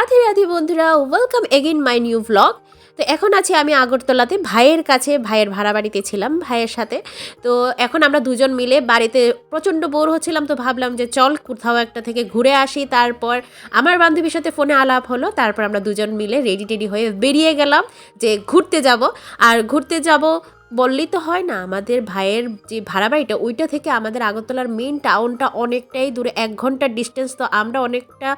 রাধে রাধে বন্ধুরা welcome again my new vlog তো এখন আছি আমি আগরতলাতে, ভাইয়ের কাছে, ভাইয়ের ভাড়া বাড়িতে ছিলাম, ভাইয়ের সাথে। তো এখন আমরা দুজন মিলে বাড়িতে প্রচণ্ড বোর হচ্ছিলাম, তো ভাবলাম যে চল কোথাও একটা থেকে ঘুরে আসি। তারপর আমার বান্ধবীর সাথে ফোনে আলাপ হলো, তারপর আমরা দুজন মিলে রেডি টেডি হয়ে বেরিয়ে গেলাম যে ঘুরতে যাব। আর ঘুরতে যাব বললেই তো হয় না, আমাদের ভাইয়ের যে ভাড়া বাড়িটা, ওইটা থেকে আমাদের আগরতলার মেন টাউনটা অনেকটাই দূরে, এক ঘণ্টার ডিস্টেন্স তো আমরা অনেকটা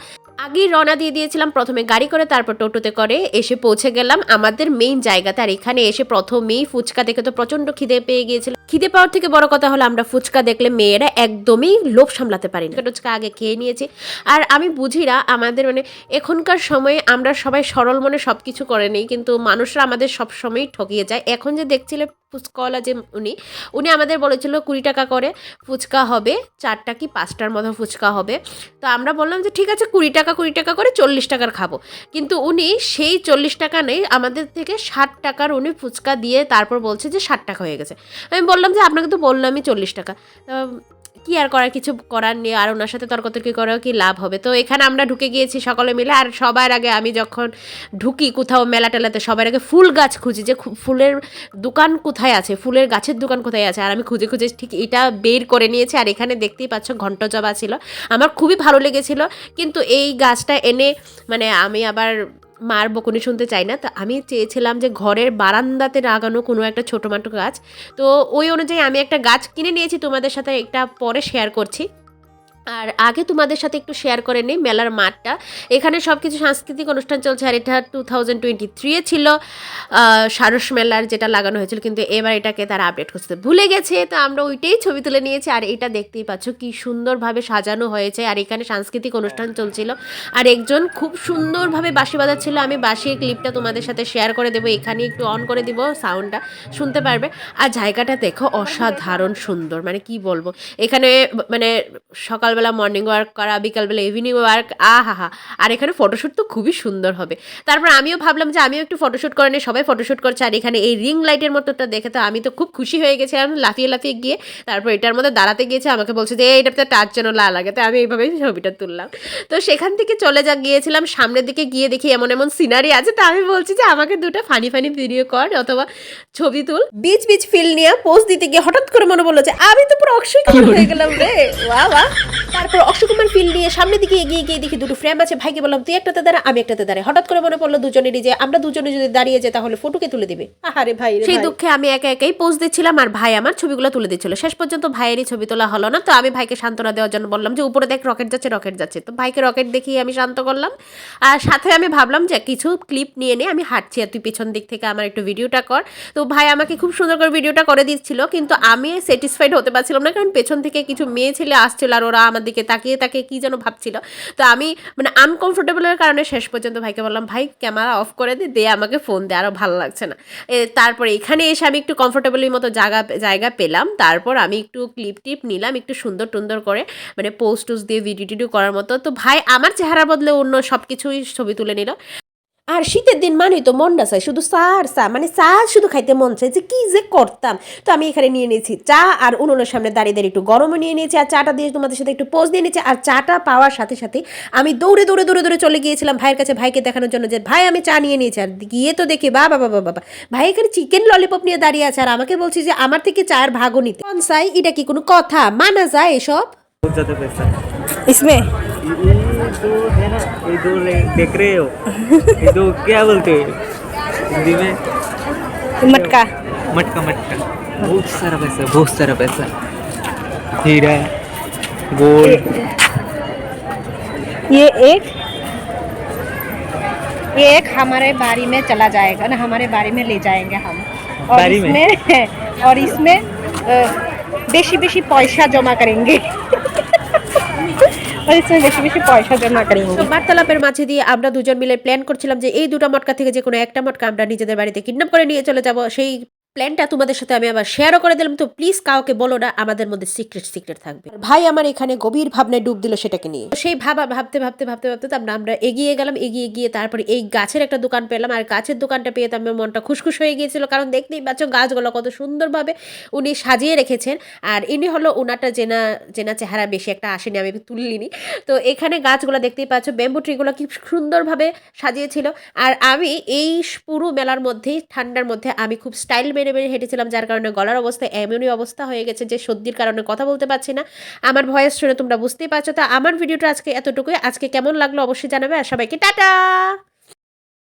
আগেই রওনা দিয়ে দিয়েছিলাম। প্রথমে গাড়ি করে, তারপর টোটোতে করে এসে পৌঁছে গেলাম। আমাদের মেইন জায়গাতে, আর এখানে এসে প্রথমেই ফুচকা দেখে তো প্রচণ্ড খিদে পেয়ে গিয়েছিল। খিদে পাওয়ার থেকে বড় কথা হলো আমরা ফুচকা দেখলে মেয়েরা একদমই লোভ সামলাতে পারি না। ফুচকা আগে খেয়ে নিয়েছি। আর আমি বুঝি না, আমাদের মানে এখনকার সময়ে আমরা সবাই সরল মনে সব কিছু করে নেই, কিন্তু মানুষরা আমাদের সব সময়ই ঠকিয়ে যায়। এখন যে দেখছিলে ফুচকাওয়ালা যে উনি উনি আমাদের বলেছিল কুড়ি টাকা করে ফুচকা হবে, চারটা কি পাঁচটার মতো ফুচকা হবে। তো আমরা বললাম যে ঠিক আছে, কুড়ি টাকা কুড়ি টাকা করে চল্লিশ টাকার খাব। কিন্তু উনি সেই চল্লিশ টাকা নেই, আমাদের থেকে ষাট টাকার উনি ফুচকা দিয়ে তারপর বলছে যে ষাট টাকা হয়ে গেছে। আমি বললাম যে আপনাকে তো বললামই চল্লিশ টাকা। কি আর করার, কিছু করার নেই। আর ওনার সাথে তর্কতর্কি করেও কি লাভ হবে? তো এখানে আমরা ঢুকে গিয়েছি সকলে মিলে। আর সবার আগে আমি যখন ঢুকি কোথাও মেলা টেলাতে, সবার আগে ফুল গাছ খুঁজি যে ফুলের দোকান কোথায় আছে? ফুলের গাছের দোকান কোথায় আছে? আর আমি খুঁজে খুঁজে ঠিক এটা বের করে নিয়েছি। আর এখানে দেখতেই পাচ্ছ ঘন্ট জবা ছিল। আমার খুবই ভালো লেগেছিল। কিন্তু এই গাছটা এনে মানে আমি আবার মার বকুনি শুনতে চাই না। তো আমি চেয়েছিলাম যে ঘরের বারান্দাতে লাগানো কোনো একটা ছোটো মাটো গাছ। তো ওই অনুযায়ী আমি একটা গাছ কিনে নিয়েছি, তোমাদের সাথে একটা পরে শেয়ার করছি। আর আগে তোমাদের সাথে একটু শেয়ার করে নিই, মেলার মাঠটা। এখানে সব কিছু সাংস্কৃতিক অনুষ্ঠান চলছে আর এটা টু থাউজেন্ড টোয়েন্টি থ্রিয়ে ছিল। সারস মেলার যেটা লাগানো হয়েছিল, কিন্তু এবার এটাকে তারা আপডেট করতে ভুলে গেছে, তো আমরা ওইটাই ছবি তুলে নিয়েছি আর এটা দেখতেই পাচ্ছ কি সুন্দরভাবে সাজানো হয়েছে আর এখানে সাংস্কৃতিক অনুষ্ঠান চলছিল। আর একজন খুব সুন্দরভাবে বাঁশি বাজাচ্ছিল, আমি বাঁশির ক্লিপটা তোমাদের সাথে শেয়ার করে দেবো এখানে একটু অন করে দিব সাউন্ডটা শুনতে পারবে। আর জায়গাটা দেখো অসাধারণ সুন্দর মানে কি বলব? এখানে মানে মানে সকালবেলা মর্নিং ওয়ার্ক করা বিকালবেলা ইভিনিং ওয়ার্ক আহা হা আর এখানে ফটোশ্যুট তো খুবই সুন্দর হবে। তারপর আমিও ভাবলাম যে আমিও একটু ফটোশ্যুট করে নিই সবাই ফটোশ্যুট করছে। আর এখানে এই রিং লাইটের মতোটা দেখে তো আমি তো খুব খুশি হয়ে গেছিলাম লাফিয়ে লাফিয়ে গিয়ে তারপর এটার মধ্যে দাঁড়াতে গিয়েছে। আমাকে বলছে যে এইটাতে টাচ যেন লা লাগে। তো আমি এইভাবেই ছবিটা তুললাম। তো সেখান থেকে চলে যা গিয়েছিলাম। সামনের দিকে গিয়ে দেখি এমন এমন সিনারি আছে। তো আমি বলছি যে আমাকে দুটো ফানি ফানি ভিডিও কর অথবা ছবি তুল। বিচ বিচ ফিল নিয়ে পোস্ট দিতে গিয়ে হঠাৎ করে মনে বলল যে আমি তো পুরো অক্ষয় হয়ে গেলাম রে। বাহ বাহ। তারপর অক্ষয় কুমার ফিল নিয়ে সামনের দিকে এগিয়ে গিয়ে দেখি দুটো ফ্রেম আছে। ভাইকে বললাম তুই একটাতে দাঁড়া আমি একটাতে দাঁড়াই। হঠাৎ করে মনে পড়ল দুজনেরই যে আমরা দুজনে যদি দাঁড়িয়ে যাই তাহলে ফটোকে তুলে দিবে। আরে ভাই সেই দুঃখে আমি একা একাই পোজ দিচ্ছিলাম আর ভাই আমার ছবিগুলো তুলে দিচ্ছিল। শেষ পর্যন্ত ভাইয়েরই ছবি তোলা হলো না তো আমি ভাইকে সান্ত্বনা দেওয়ার জন্য বললাম যে উপরে দেখ রকেট যাচ্ছে রকেট যাচ্ছে। তো ভাইকে রকেট দেখিয়ে আমি শান্ত করলাম। আর সাথে আমি ভাবলাম যে কিছু ক্লিপ নিয়ে নিয়ে আমি হাঁটছি। আর তুই পেছন দিক থেকে আমার একটু ভিডিওটা কর। তো ভাই আমাকে খুব সুন্দর করে ভিডিওটা করে দিচ্ছিল কিন্তু আমি স্যাটিসফাইড হতে পারছিলাম না কারণ পেছন থেকে কিছু মেয়ে ছেলে আসছিল আর ওরা আমার দিকে তাকিয়ে তাকিয়ে কি যেন ভাবছিল। তো আমি মানে আনকমফোর্টেবলের কারণে শেষ পর্যন্ত ভাইকে বললাম, ভাই ক্যামেরা অফ করে দে দিয়ে আমাকে ফোন দে আরও ভালো লাগছে না। তারপরে এখানে এসে আমি একটু কমফোর্টেবলের মতো জায়গা জায়গা পেলাম। তারপর আমি একটু ক্লিপ টিপ নিলাম, একটু সুন্দর টুন্দর করে মানে পোস্ট টোস্ট দিয়ে ভিডিও টিডিও করার মতো। তো ভাই, আমার চেহারা বদলে অন্য সব কিছুই ছবি তুলে নিল। আর শীতের দিন মানে তো মন না শুধু চা আর চা মানে চা শুধু খাইতে মন চাই যে কি যে করতাম। তো আমি এখানে নিয়ে নিয়েছি চা আর উনুনের সামনে দাঁড়িয়ে দাঁড়িয়ে একটু গরমও নিয়ে নিয়েছি আর চাটা দিয়ে তোমাদের সাথে একটু পোজ দিয়ে নিয়েছি আর চাটা পাওয়ার সাথে সাথে আমি দৌড়ে দৌড়ে দৌড়ে দৌড়ে চলে গিয়েছিলাম ভাইয়ের কাছে ভাইকে দেখানোর জন্য যে ভাই আমি চা নিয়ে নিয়েছি। আর গিয়ে তো দেখি বা বাবা বাবা ভাই এখানে চিকেন ললিপপ নিয়ে দাঁড়িয়ে আছে আর আমাকে বলছি যে আমার থেকে চায়ের ভাগও নিতে। চাই এটা কি কোনো কথা? মানা যায় এসব? ইসমে? ये दो है ना ये दो देख रहे हो। ये दो क्या बोलते हो? हिंदी में? मटका। मटका मटका। बहुत सारा पैसा बहुत सारा पैसा। हीरा गोल्ड ये एक ये एक हमारे बारी में चला जाएगा ना हमारे बारी में ले जाएँगे हम। और इसमें और इसमें बेशी बेशी पैसा जमा करेंगे। বেশি বেশি পয়সা জমাকারি বার্তালাপের মাঝে দিয়ে আমরা দুজন মিলে প্ল্যান করছিলাম যে এই দুটো মটকা থেকে যে কোনো একটা মটকা আমরা নিজেদের বাড়িতে কিডন্যাপ করে নিয়ে চলে যাব, সেই প্ল্যানটা তোমাদের সাথে আমি আবার শেয়ারও করে দিলাম, তো প্লিজ কাউকে বলো না, আমাদের মধ্যে সিক্রেট সিক্রেট থাকবে। ভাই আমার এখানে গভীর ভাবনায় ডুব দিল সেটাকে নিয়ে। তো সেই ভাবা, ভাবতে ভাবতে ভাবতে ভাবতে তো আমরা এগিয়ে গেলাম, এগিয়ে গিয়ে তারপরে এই গাছের একটা দোকান পেলাম, আর গাছের দোকানটা পেয়ে তো আমার মনটা খুশখুশ হয়ে গিয়েছিল, কারণ দেখতেই পাচ্ছ গাছগুলো কত সুন্দরভাবে উনি সাজিয়ে রেখেছেন, আর ইনি হলো ওনারটা জেনা জেনা চেহারা বেশি একটা আসেনি, আমি তুলিনি। তো এখানে গাছগুলো দেখতেই পাচ্ছ ব্যাম্বু ট্রিগুলো কি সুন্দরভাবে সাজিয়েছিল, আর আমি এই পুরো মেলার মধ্যেই, ঠান্ডার মধ্যে আমি খুব স্টাইল মেরে মেরে হেঁটেছিলাম, যার কারণে গলার অবস্থা এমনই অবস্থা হয়ে গেছে যে সর্দির কারণে কথা বলতে পারছি না। আমার ভয়েস শুনে তোমরা বুঝতেই পারছ। তা আমার ভিডিওটা আজকে এতটুকুই। আজকে কেমন লাগল অবশ্যই জানাবে। আর সবাইকে টাটা!